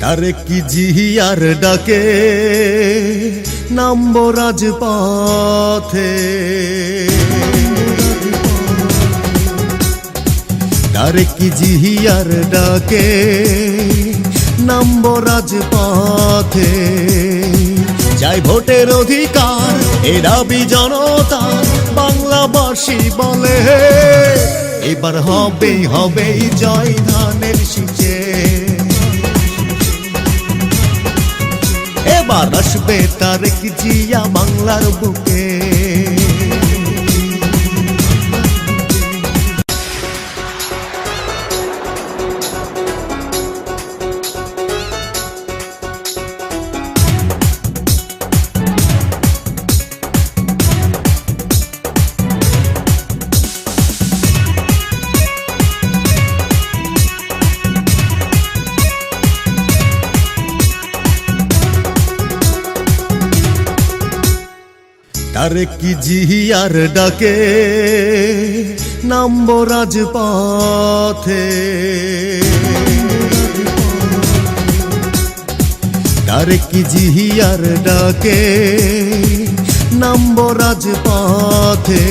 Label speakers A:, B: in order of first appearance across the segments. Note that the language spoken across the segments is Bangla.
A: তারে কি জিহিয়ার ডাকে? নাম্ব রাজপথে। তারে কি জিহিয়ার ডাকে? নাম্ব রাজপথে। যাই ভোটের অধিকার, এ দাবি জনতা, বাংলাবাসী বলে। এবার হবে হবে জয় ধানের শীষে এবার আসবে তারেক জিয়া বাংলার বুকে। তারেক কি জিহিয়ার ডাকে? নাম্ব রাজপথে। তারেক কি জিহিয়ার ডাকে? নাম্ব রাজপথে।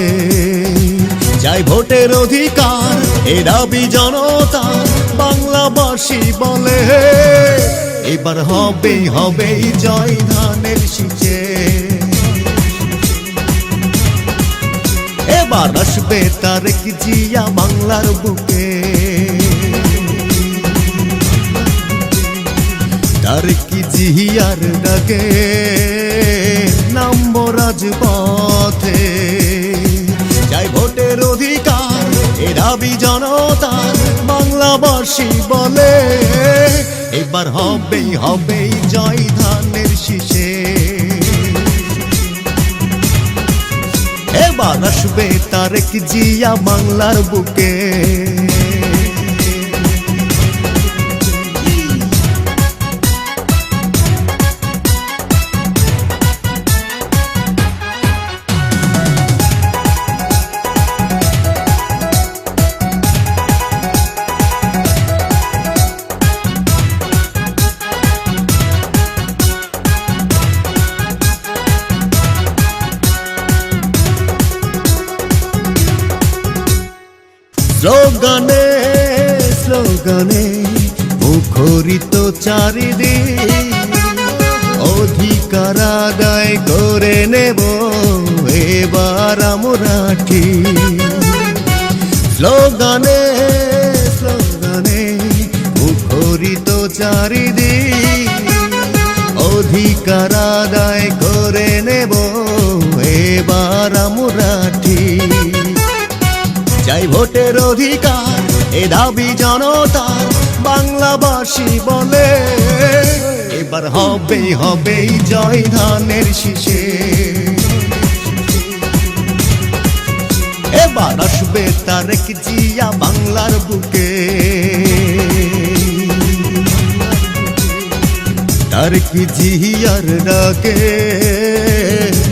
A: যাই ভোটের অধিকার, এ দাবি জনতা, বাংলাবাসী বলে। এবার হবে হবে জয় ধানের শীষে এবার আসবে তারেক জিয়া বাংলার বুকে? তারেক জিহিয়ার ডাকে? নাম্ব রাজপথে। যাই ভোটের অধিকার, এ দাবি জনতার, বাংলাবাসী বলে। এবার হবেই হবেই জয় ধানের এবার আসবে তারেক জিয়া বাংলার বুকে? স্লোগানে স্লোগানে মুখরিত চারিদিক অধিকার আদায় করে নেব এবার আমরা ঠিক। স্লোগানে স্লোগানে মুখরিত চারিদিক অধিকার আদায় করে নেব এবার আমরা ঠিক। চাই ভোটের অধিকার, এ দাবি জনতা, বাংলাবাসী বলে। এবার হবে হবে জয় ধানের শীষে। এবার আসবে তারেক জিয়া বাংলার বুকে। তারেক জিয়ার ডাকে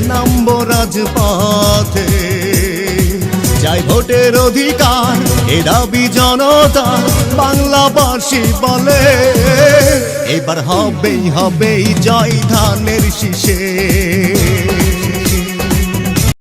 A: নাম্ব রাজপথে। ভোটের অধিকার এ দাবি জনতা বাংলাবাসী বলে। এবার হবেই হবেই জয় ধানের শীষে।